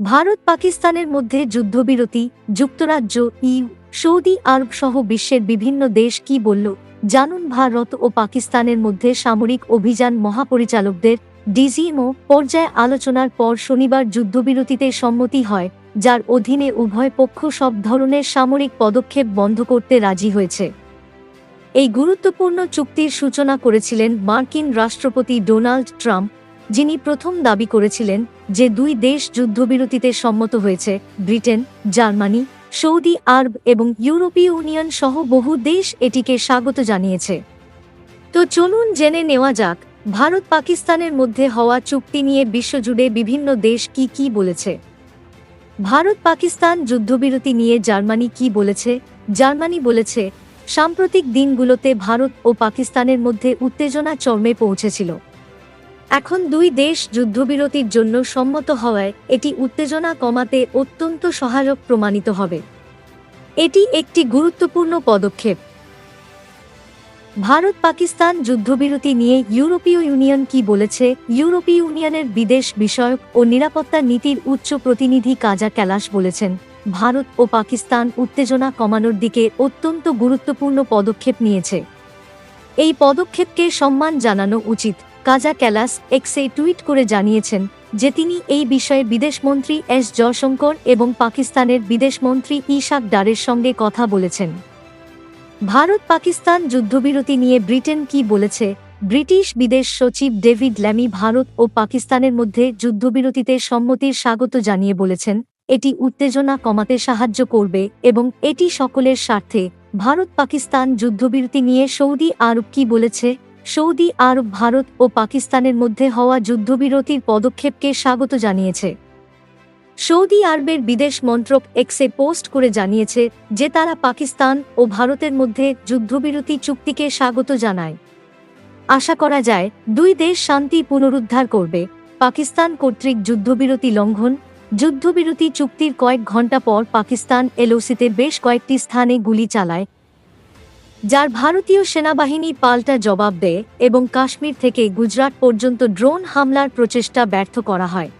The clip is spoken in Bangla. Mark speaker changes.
Speaker 1: ভারত পাকিস্তানের মধ্যে যুদ্ধবিরতি, যুক্তরাজ্য, ইউ, সৌদি আরব সহ বিশ্বের বিভিন্ন দেশ কি বলল? জানুন ভারত ও পাকিস্তানের মধ্যে সামরিক অভিযান মহাপরিচালকদের ডিজিএমও পর্যায়ে আলোচনার পর শনিবার যুদ্ধবিরতিতে সম্মতি হয়, যার অধীনে উভয় পক্ষ সব ধরনের সামরিক পদক্ষেপ বন্ধ করতে রাজি হয়েছে। এই গুরুত্বপূর্ণ চুক্তির সূচনা করেছিলেন মার্কিন রাষ্ট্রপতি ডোনাল্ড ট্রাম্প যিনি প্রথম দাবি করেছিলেন যে দুই দেশ যুদ্ধবিরতিতে সম্মত হয়েছে, ব্রিটেন, জার্মানি, সৌদি আরব এবং ইউরোপীয় ইউনিয়ন সহ বহু দেশ এটিকে স্বাগত জানিয়েছে। তো চলুন জেনে নেওয়া যাক, ভারত পাকিস্তানের মধ্যে হওয়া চুক্তি নিয়ে বিশ্বজুড়ে বিভিন্ন দেশ কি কি বলেছে। ভারত পাকিস্তান যুদ্ধবিরতি নিয়ে জার্মানি কি বলেছে? জার্মানি বলেছে, সাম্প্রতিক দিনগুলোতে ভারত ও পাকিস্তানের মধ্যে উত্তেজনা চর্মে পৌঁছেছিল। এখন দুই দেশ যুদ্ধবিরতির জন্য সম্মত হওয়ায় এটি উত্তেজনা কমাতে অত্যন্ত সহায়ক প্রমাণিত হবে। এটি একটি গুরুত্বপূর্ণ পদক্ষেপ। ভারত পাকিস্তান যুদ্ধবিরতি নিয়ে ইউরোপীয় ইউনিয়ন কি বলেছে? ইউরোপীয় ইউনিয়নের বিদেশ বিষয়ক ও নিরাপত্তা নীতির উচ্চ প্রতিনিধি কাজা ক্যালাস বলেছেন, ভারত ও পাকিস্তান উত্তেজনা কমানোর দিকে অত্যন্ত গুরুত্বপূর্ণ পদক্ষেপ নিয়েছে। এই পদক্ষেপকে সম্মান জানানো উচিত। কাজা ক্যালাস এক্সে টুইট করে জানিয়েছেন যে তিনি এই বিষয়ে বিদেশমন্ত্রী এস জয়শঙ্কর এবং পাকিস্তানের বিদেশমন্ত্রী ইশাক ডারের সঙ্গে কথা বলেছেন। ভারত পাকিস্তান যুদ্ধবিরতি নিয়ে ব্রিটেন কি বলেছে? ব্রিটিশ বিদেশ সচিব ডেভিড ল্যামি ভারত ও পাকিস্তানের মধ্যে যুদ্ধবিরতিতে সম্মতির স্বাগত জানিয়ে বলেছেন, এটি উত্তেজনা কমাতে সাহায্য করবে এবং এটি সকলের স্বার্থে। ভারত পাকিস্তান যুদ্ধবিরতি নিয়ে সৌদি আরব কি বলেছে? সৌদি, আরব, ভারত ও পাকিস্তানের মধ্যে হওয়া যুদ্ধবিরতির পদক্ষেপকে স্বাগত জানিয়েছে। সৌদি আরবের বিদেশ মন্ত্রক এক্সে পোস্ট করে জানিয়েছে যে তারা পাকিস্তান ও ভারতের মধ্যে যুদ্ধবিরতি চুক্তিকে স্বাগত জানায়। আশা করা যায়, দুই দেশ শান্তি পুনরুদ্ধার করবে। পাকিস্তান কর্তৃক যুদ্ধবিরতি লঙ্ঘন, যুদ্ধবিরতি চুক্তির কয়েক ঘণ্টা পর পাকিস্তান এলওসিতে বেশ কয়েকটি স্থানে গুলি চালায় যার ভারতীয় সেনাবাহিনী পাল্টা জবাব দেয় এবং কাশ্মীর থেকে গুজরাট পর্যন্ত ড্রোন হামলার প্রচেষ্টা ব্যর্থ করা হয়।